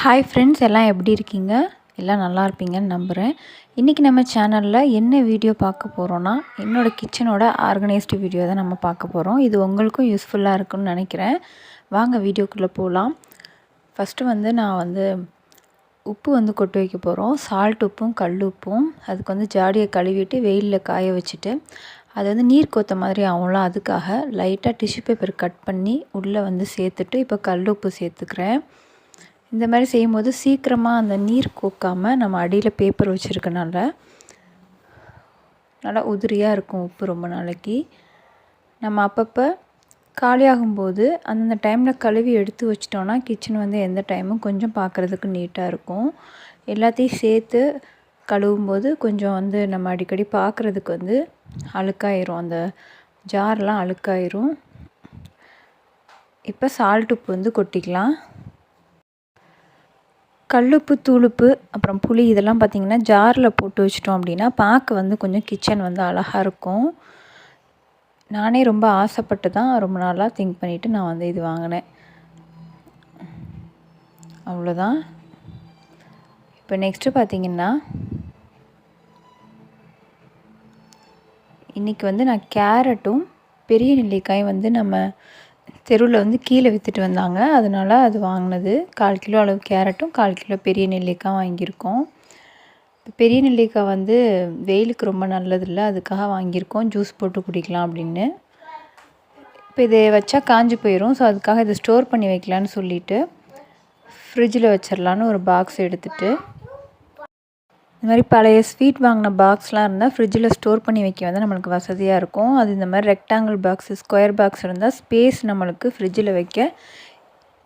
Hi friends எல்லாம் எப்படி இருக்கீங்க? எல்லாம் நல்லா இருப்பீங்கன்னு நம்புகிறேன் இன்றைக்கி நம்ம சேனலில் என்ன வீடியோ பார்க்க போகிறோன்னா என்னோடய கிச்சனோட ஆர்கனைஸ்டு வீடியோ தான் நம்ம பார்க்க போகிறோம் இது உங்களுக்கும் யூஸ்ஃபுல்லாக இருக்குன்னு நினைக்கிறேன். வாங்க வீடியோக்குள்ளே போகலாம் ஃபஸ்ட்டு வந்து நான் வந்து உப்பு வந்து கொட்டு வைக்க போகிறோம் சால்ட் உப்பும் கல் உப்பும் அதுக்கு வந்து ஜாடியை கழுவிட்டு வெயிலில் காய வச்சுட்டு அது வந்து நீர் கோத்த மாதிரி ஆகும்ல அதுக்காக லைட்டாக டிஷ்யூ பேப்பர் கட் பண்ணி உள்ளே வந்து சேர்த்துட்டு இப்போ கல் உப்பு சேர்த்துக்கிறேன். இந்த மாதிரி செய்யும்போது சீக்கிரமாக அந்த நீர் கோக்காமல் நம்ம அடியில் பேப்பர் வச்சுருக்கனால நல்லா உதிரியாக இருக்கும் உப்பு ரொம்ப நாளைக்கு. நம்ம அப்பப்போ காலியாகும்போது அந்தந்த டைமில் கழுவி எடுத்து வச்சிட்டோன்னா கிச்சன் வந்து எந்த டைமும் கொஞ்சம் பார்க்குறதுக்கு நீட்டாக இருக்கும். எல்லாத்தையும் சேர்த்து கழுவும்போது கொஞ்சம் வந்து நம்ம அடிக்கடி பார்க்குறதுக்கு வந்து அழுக்காயிரும். அந்த ஜார்லாம் அழுக்காயிரும். இப்போ சால்ட் உப்பு வந்து கொட்டிக்கலாம். கல்லுப்பு தூளுப்பு அப்புறம் புளி இதெல்லாம் பார்த்திங்கன்னா ஜாரில் போட்டு வச்சிட்டோம் அப்படின்னா பார்க்க வந்து கொஞ்சம் கிச்சன் வந்து அழகாக இருக்கும். நானே ரொம்ப ஆசைப்பட்டு தான் ரொம்ப நாளாக திங்க் பண்ணிவிட்டு நான் வந்து இது வாங்கினேன். அவ்வளோதான் இப்போ நெக்ஸ்ட்டு பார்த்திங்கன்னா இன்றைக்கி வந்து நான் கேரட்டும் பெரிய நெல்லிக்காயும் வந்து நம்ம தெருவில் வந்து கீழே விற்றுட்டு வந்தாங்க. அதனால் அது வாங்கினது. கால் கிலோ அளவு கேரட்டும் கால் கிலோ பெரிய நெல்லிக்காய் வாங்கியிருக்கோம். பெரிய நெல்லிக்காய் வந்து வெயிலுக்கு ரொம்ப நல்லதில்ல. அதுக்காக வாங்கியிருக்கோம். ஜூஸ் போட்டு குடிக்கலாம் அப்படின்னு. இப்போ இதை வச்சா காஞ்சி போயிடும் ஸோ அதுக்காக இதை ஸ்டோர் பண்ணி வைக்கலான்னு சொல்லிவிட்டு ஃப்ரிட்ஜில் வச்சிடலான்னு ஒரு பாக்ஸ் எடுத்துகிட்டு இந்த மாதிரி பழைய ஸ்வீட் வாங்கின பாக்ஸ்லாம் இருந்தால் ஃப்ரிட்ஜில் ஸ்டோர் பண்ணி வைக்க வந்து நம்மளுக்கு வசதியாக இருக்கும். அது இந்த மாதிரி ரெக்டாங்கிள் பாக்ஸு ஸ்கொயர் பாக்ஸ் இருந்தால் ஸ்பேஸ் நம்மளுக்கு ஃப்ரிட்ஜில் வைக்க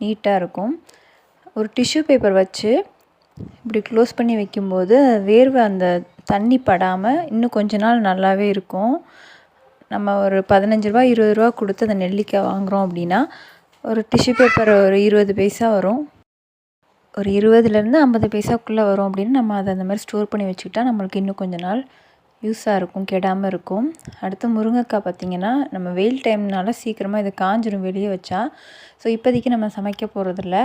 நீட்டாக இருக்கும். ஒரு டிஷ்யூ பேப்பர் வச்சு இப்படி க்ளோஸ் பண்ணி வைக்கும்போது வேர்வை அந்த தண்ணி படாமல் இன்னும் கொஞ்ச நாள் நல்லாவே இருக்கும். நம்ம ஒரு பதினஞ்சு ரூபா இருபது ரூபா கொடுத்து அந்த நெல்லிக்காய் வாங்குகிறோம் அப்படின்னா ஒரு டிஷ்யூ பேப்பர் ஒரு இருபது பைசா வரும். ஒரு இருபதுலேருந்து ஐம்பது பைசாக்குள்ளே வரும் அப்படின்னு நம்ம அதை அந்த மாதிரி ஸ்டோர் பண்ணி வச்சுக்கிட்டா நம்மளுக்கு இன்னும் கொஞ்ச நாள் யூஸாக இருக்கும் கெடாமல் இருக்கும். அடுத்து முருங்கைக்காய் பார்த்திங்கன்னா நம்ம வெயில் டைம்னால சீக்கிரமாக இது காஞ்சிடும் வெளியே வச்சா. ஸோ இப்போதைக்கு நம்ம சமைக்க போகிறதில்ல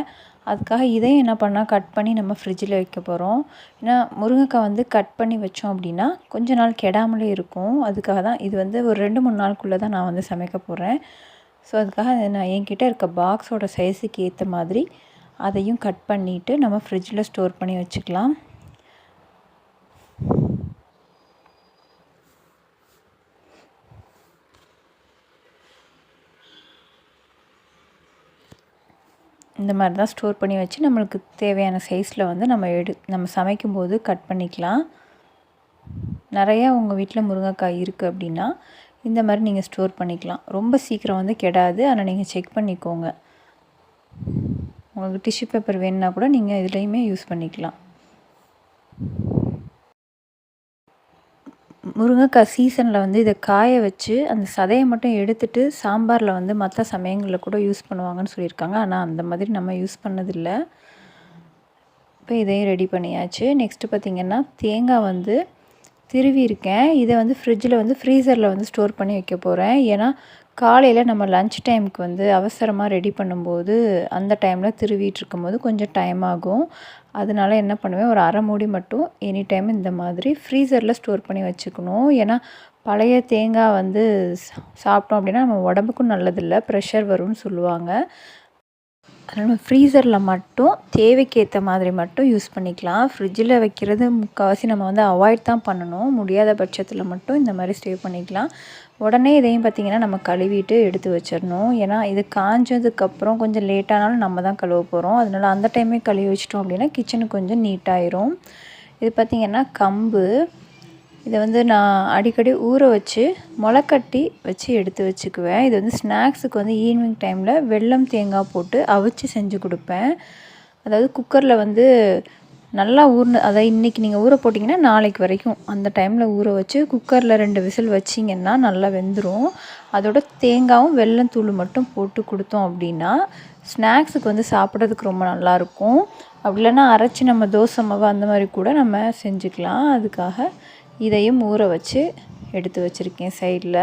அதுக்காக இதையும் என்ன பண்ணால் கட் பண்ணி நம்ம ஃப்ரிட்ஜில் வைக்க போகிறோம் ஏன்னா முருங்கைக்காய் வந்து கட் பண்ணி வச்சோம் அப்படின்னா கொஞ்ச நாள் கெடாமலே இருக்கும். அதுக்காக தான் இது வந்து ஒரு ரெண்டு மூணு நாளுக்குள்ளே தான் நான் வந்து சமைக்க போகிறேன் ஸோ அதுக்காக நான் என்கிட்ட இருக்க பாக்ஸோட சைஸுக்கு ஏற்ற மாதிரி அதையும் கட் பண்ணிவிட்டு நம்ம ஃப்ரிட்ஜில் ஸ்டோர் பண்ணி வச்சுக்கலாம். இந்த மாதிரி தான் ஸ்டோர் பண்ணி வச்சு நம்மளுக்கு தேவையான சைஸில் வந்து நம்ம எடு நம்ம சமைக்கும்போது கட் பண்ணிக்கலாம். நிறையா உங்கள் வீட்டில் முருங்கைக்காய் இருக்குது அப்படின்னா இந்த மாதிரி நீங்கள் ஸ்டோர் பண்ணிக்கலாம். ரொம்ப சீக்கிரம் வந்து கெடாது. ஆனால் நீங்கள் செக் பண்ணிக்கோங்க. உங்களுக்கு டிஷ்யூ பேப்பர் வேணுன்னா கூட நீங்கள் இதுலேயுமே யூஸ் பண்ணிக்கலாம். முருங்கைக்காய் சீசனில் வந்து இதை காய வச்சு அந்த சதையை மட்டும் எடுத்துட்டு சாம்பாரில் வந்து மற்ற சமயங்களில் கூட யூஸ் பண்ணுவாங்கன்னு சொல்லியிருக்காங்க. ஆனால் அந்த மாதிரி நம்ம யூஸ் பண்ணதில்லை. இப்போ இதையும் ரெடி பண்ணியாச்சு. நெக்ஸ்ட்டு பார்த்திங்கன்னா தேங்காய் வந்து திருவியிருக்கேன். இதை வந்து ஃப்ரிட்ஜில் வந்து ஃப்ரீசரில் வந்து ஸ்டோர் பண்ணி வைக்க போகிறேன் ஏன்னா காலையில் நம்ம லன்ச் டைமுக்கு வந்து அவசரமாக ரெடி பண்ணும்போது அந்த டைமில் திருவிட்டு இருக்கும்போது கொஞ்சம் டைம் ஆகும். அதனால என்ன பண்ணுவேன் ஒரு அரை மூடி மட்டும் எனி டைம் இந்த மாதிரி ஃப்ரீசரில் ஸ்டோர் பண்ணி வச்சுக்கணும். ஏன்னா பழைய தேங்காய் வந்து சாப்பிட்டோம் அப்படின்னா நம்ம உடம்புக்கும் நல்லதில்லை ப்ரெஷர் வரும்னு சொல்லுவாங்க. அதனால் நம்ம ஃப்ரீசரில் மட்டும் தேவைக்கு ஏற்ற மாதிரி மட்டும் யூஸ் பண்ணிக்கலாம். ஃப்ரிட்ஜில் வைக்கிறது முக்கால்வாசி நம்ம வந்து அவாய்ட் தான் பண்ணணும். முடியாத பட்சத்தில் மட்டும் இந்த மாதிரி ஸ்டே பண்ணிக்கலாம். உடனே இதையும் பார்த்திங்கன்னா நம்ம கழுவிட்டு எடுத்து வச்சிடணும். ஏன்னா இது காஞ்சதுக்கப்புறம் கொஞ்சம் லேட்டானாலும் நம்ம தான் கழுவ போகிறோம் அதனால் அந்த டைமே கழுவி வச்சிட்டோம் அப்படின்னா கிச்சனுக்கு கொஞ்சம் நீட்டாயிரும் இது பார்த்திங்கன்னா கம்பு இதை வந்து நான் அடிக்கடி ஊற வச்சு முளைக்கட்டி வச்சு எடுத்து வச்சுக்குவேன். இது வந்து ஸ்நாக்ஸுக்கு வந்து ஈவினிங் டைமில் வெல்லம் தேங்காய் போட்டு அவிச்சு செஞ்சு கொடுப்பேன். அதாவது குக்கரில் வந்து நல்லா ஊர்ன அதை இன்றைக்கி நீங்கள் ஊற போட்டிங்கன்னா நாளைக்கு வரைக்கும் அந்த டைமில் ஊற வச்சு குக்கரில் ரெண்டு விசில் வச்சிங்கன்னா நல்லா வெந்துடும் அதோட தேங்காயும் வெல்லம் தூள் மட்டும் போட்டு கொடுத்தோம் அப்படின்னா ஸ்நாக்ஸுக்கு வந்து சாப்பிட்றதுக்கு ரொம்ப நல்லாயிருக்கும் அப்படி இல்லைன்னா அரைச்சி நம்ம தோசை மாவு அந்த மாதிரி கூட நம்ம செஞ்சுக்கலாம். அதுக்காக இதையும் ஊற வச்சு எடுத்து வச்சுருக்கேன் சைடில்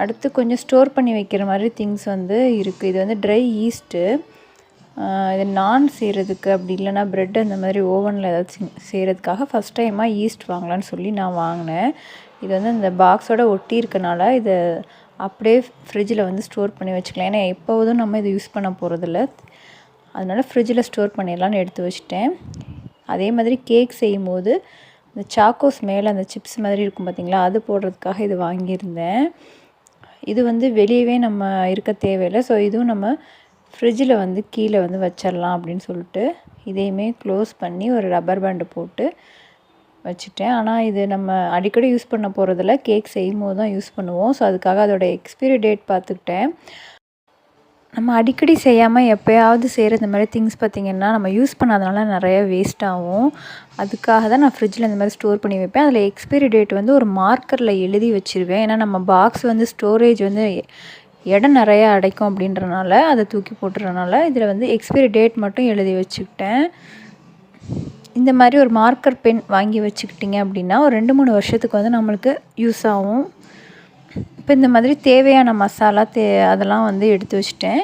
அடுத்து கொஞ்சம் ஸ்டோர் பண்ணி வைக்கிற மாதிரி திங்ஸ் வந்து இருக்குது இது வந்து ட்ரை ஈஸ்ட்டு இது நான் செய்கிறதுக்கு அப்படி இல்லைனா ப்ரெட் அந்த மாதிரி ஓவனில் ஏதாச்சும் செய்கிறதுக்காக ஃபஸ்ட் டைமாக ஈஸ்ட் வாங்கலான்னு சொல்லி நான் வாங்கினேன். இது வந்து இந்த பாக்ஸோட ஒட்டி இருக்கனால இதை அப்படியே ஃப்ரிட்ஜில் வந்து ஸ்டோர் பண்ணி வச்சுக்கலாம். ஏன்னா எப்போதும் நம்ம இதை யூஸ் பண்ண போகிறதில்ல அதனால் ஃப்ரிட்ஜில் ஸ்டோர் பண்ணிடலான்னு எடுத்து வச்சுட்டேன். அதே மாதிரி கேக் செய்யும் போது இந்த சாக்கோஸ் மேலே அந்த சிப்ஸ் மாதிரி இருக்கும் பார்த்திங்களா அது போடுறதுக்காக இது வாங்கியிருந்தேன். இது வந்து வெளியவே நம்ம இருக்க தேவையில்லை. ஸோ இதுவும் நம்ம ஃப்ரிட்ஜில் வந்து கீழே வந்து வச்சிடலாம் அப்படின்னு சொல்லிட்டு இதையுமே க்ளோஸ் பண்ணி ஒரு ரப்பர் பேண்டு போட்டு வச்சுட்டேன். ஆனால் இது நம்ம அடிக்கடி யூஸ் பண்ண போகிறதில்ல கேக் செய்யும் போது தான் யூஸ் பண்ணுவோம். ஸோ அதுக்காக அதோடய எக்ஸ்பிரி டேட் பார்த்துக்கிட்டேன். நம்ம அடிக்கடி செய்யாமல் எப்போயாவது செய்கிற இந்த மாதிரி திங்ஸ் பார்த்திங்கன்னா நம்ம யூஸ் பண்ணாதனால நிறைய வேஸ்ட் ஆகும். அதுக்காக தான் நான் ஃப்ரிட்ஜில் இந்த மாதிரி ஸ்டோர் பண்ணி வைப்பேன். அதில் எக்ஸ்பைரி டேட் வந்து ஒரு மார்க்கரில் எழுதி வச்சுருவேன். ஏன்னா நம்ம பாக்ஸ் வந்து ஸ்டோரேஜ் வந்து இடம் நிறையா அடைக்கும் அப்படின்றனால அதை தூக்கி போட்டுறனால இதில் வந்து எக்ஸ்பைரி டேட் மட்டும் எழுதி வச்சுக்கிட்டேன். இந்த மாதிரி ஒரு மார்க்கர் பென் வாங்கி வச்சுக்கிட்டிங்க அப்படின்னா ஒரு ரெண்டு மூணு வருஷத்துக்கு வந்து நம்மளுக்கு யூஸ் ஆகும். இப்போ இந்த மாதிரி தேவையான மசாலா தே அதெல்லாம் வந்து எடுத்து வச்சுட்டேன்.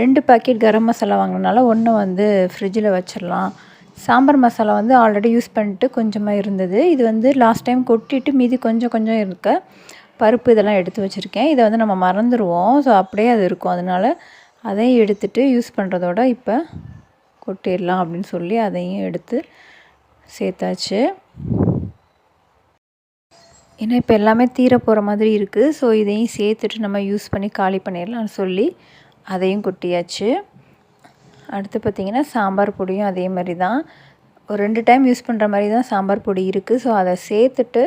ரெண்டு பாக்கெட் கரம் மசாலா வாங்கினால ஒன்று வந்து ஃப்ரிட்ஜில் வச்சிடலாம். சாம்பார் மசாலா வந்து ஆல்ரெடி யூஸ் பண்ணிட்டு கொஞ்சமாக இருந்தது. இது வந்து லாஸ்ட் டைம் கொட்டிட்டு மீதி கொஞ்சம் கொஞ்சம் இருக்க பருப்பு இதெல்லாம் எடுத்து வச்சுருக்கேன். இதை வந்து நம்ம மறந்துடுவோம் ஸோ அப்படியே அது இருக்கும். அதனால் அதையும் எடுத்துகிட்டு யூஸ் பண்ணுறதோட இப்போ கொட்டிடலாம் அப்படின்னு சொல்லி அதையும் எடுத்து சேர்த்தாச்சு. ஏன்னா இப்போ எல்லாமே தீர போகிற மாதிரி இருக்குது ஸோ இதையும் சேர்த்துட்டு நம்ம யூஸ் பண்ணி காலி பண்ணிடலாம்னு சொல்லி அதையும் கொட்டியாச்சு. அடுத்து பார்த்திங்கன்னா சாம்பார் பொடியும் அதே மாதிரி தான். ஒரு ரெண்டு டைம் யூஸ் பண்ணுற மாதிரி தான் சாம்பார் பொடி இருக்குது ஸோ அதை சேர்த்துட்டு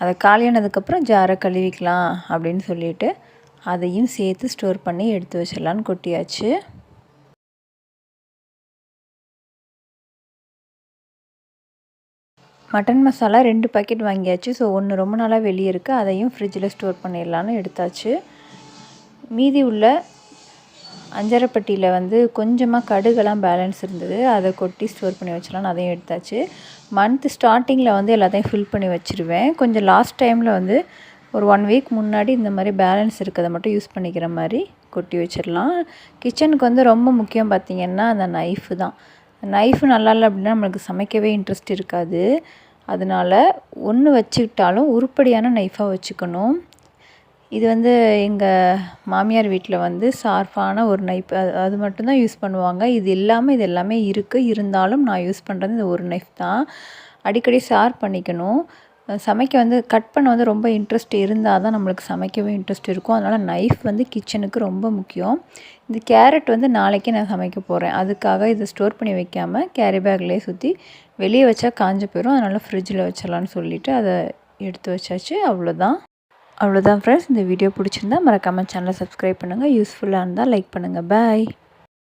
அதை காலியானதுக்கப்புறம் ஜாரை கழுவிக்கலாம் அப்படின்னு சொல்லிட்டு அதையும் சேர்த்து ஸ்டோர் பண்ணி எடுத்து வச்சிடலான்னு கொட்டியாச்சு. மட்டன் மசாலா ரெண்டு பாக்கெட் வாங்கியாச்சு. ஸோ ஒன்று ரொம்ப நாளாக வெளியே இருக்குது அதையும் ஃப்ரிட்ஜில் ஸ்டோர் பண்ணிடலான்னு எடுத்தாச்சு. மீதி உள்ள அஞ்சரைப்பட்டியில் வந்து கொஞ்சமாக கடுகெல்லாம் பேலன்ஸ் இருந்தது. அதை கொட்டி ஸ்டோர் பண்ணி வச்சலான்னு அதையும் எடுத்தாச்சு. மந்த் ஸ்டார்டிங்கில் வந்து எல்லாத்தையும் ஃபில் பண்ணி வச்சுருவேன். கொஞ்சம் லாஸ்ட் டைமில் வந்து ஒரு ஒன் வீக் முன்னாடி இந்த மாதிரி பேலன்ஸ் இருக்கிறத மட்டும் யூஸ் பண்ணிக்கிற மாதிரி கொட்டி வச்சிடலாம். கிச்சனுக்கு வந்து ரொம்ப முக்கியம் பார்த்திங்கன்னா அந்த நைஃபு தான். நைஃபு நல்லா இல்லை அப்படின்னா நம்மளுக்கு சமைக்கவே இன்ட்ரெஸ்ட் இருக்காது. அதனால் ஒன்று வச்சுக்கிட்டாலும் உருப்படியான நைஃபாக வச்சுக்கணும். இது வந்து எங்கள் மாமியார் வீட்டில் வந்து ஷார்ப்பான ஒரு நைஃப் அது அது மட்டும்தான் யூஸ் பண்ணுவாங்க. இது இல்லாமல் இது எல்லாமே இருக்குது இருந்தாலும் நான் யூஸ் பண்ணுறது இந்த ஒரு நைஃப் தான். அடிக்கடி ஷார்ப் பண்ணிக்கணும். சமைக்க வந்து கட் பண்ண வந்து ரொம்ப இன்ட்ரெஸ்ட் இருந்தால் தான் நம்மளுக்கு சமைக்கவே இன்ட்ரெஸ்ட் இருக்கும். அதனால் நைஃப் வந்து கிச்சனுக்கு ரொம்ப முக்கியம். இந்த கேரட் வந்து நாளைக்கே நான் சமைக்க போகிறேன் அதுக்காக இதை ஸ்டோர் பண்ணி வைக்காமல் கேரி பேக்லேயே சுற்றி வெளியே வச்சா காஞ்சு போயிடும் அதனால் ஃப்ரிட்ஜில் வச்சிடலான்னு சொல்லிவிட்டு அதை எடுத்து வச்சாச்சு. அவ்வளோதான். அவ்வளோதான் ஃப்ரெண்ட்ஸ் இந்த வீடியோ பிடிச்சிருந்தா மறக்காமல் சேனலை சப்ஸ்கிரைப் பண்ணுங்கள் யூஸ்ஃபுல்லாக இருந்தால் லைக் பண்ணுங்கள் பாய்